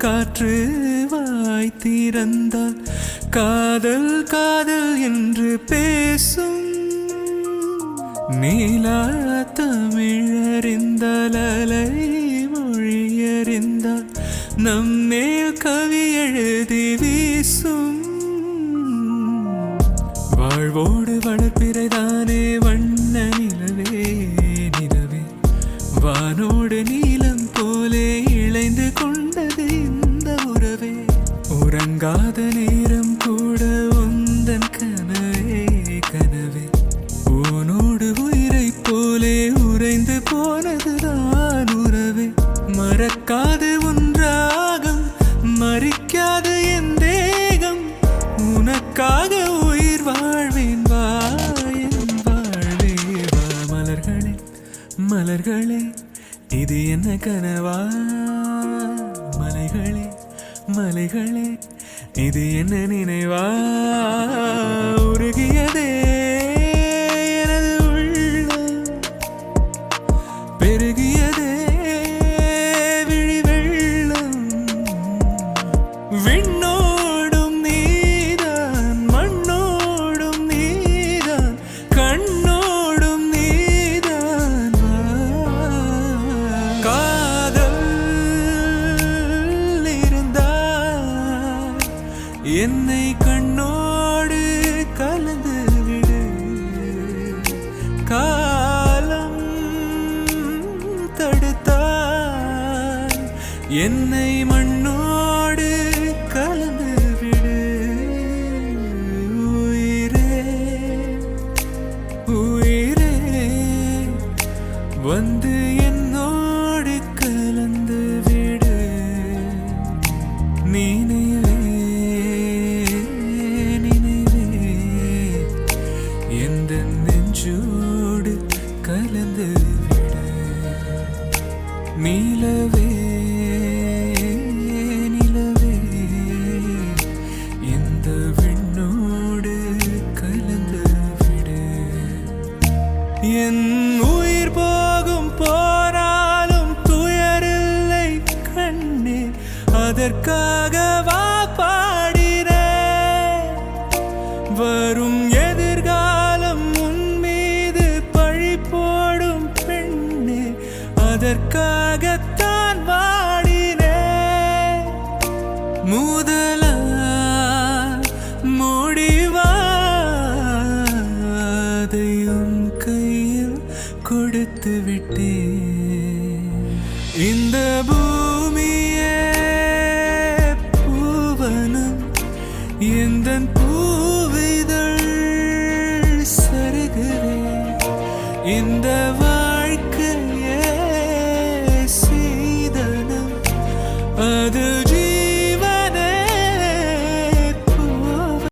காற்று வாய் திறந்தால் காதல் காதல் என்று பேசும். நீலா தமிழறிந்தால் அலை மொழியறிந்தால் நம்மேல் கவி எழுதி வீசும். வாழ்வோடு போலே இழைந்து கொண்டது இந்த உறவே. உறங்காத நேரம் கூட உந்தன் கனவே கனவே. உனோடு உயிரை போலே உறைந்து போனதுதான் உறவே. மறக்காது ஒன்றாகும் மறிக்காது என் தேகம். உனக்காக உயிர் வாழ்வேன் வா வாழ்வே வா மலர்களே மலர்களே. இது என்ன கனவா? மலைகளே மலைகளே இது என்ன நினைவா? உருகிய என்னை கண்ணோடு கலந்து விடு. காலம் தடுத்தால் என்னை மண்ணோடு மீளந்து விடு நீலவே நிலவே எந்த விண்ணோடு கலந்து விடு என் உயிர் போகும் போராலும் துயரில்லை கண்ணே அதற்காக வா பாடினேன்? வரும் எதிர்கால அதற்காகத்தான் வாடினே. மூதல முடிவாதையும் கையில் கொடுத்து விட்டேன். இந்த பூமியே பூவனம் எந்த பூவிதழ் சருகிறேன் இந்த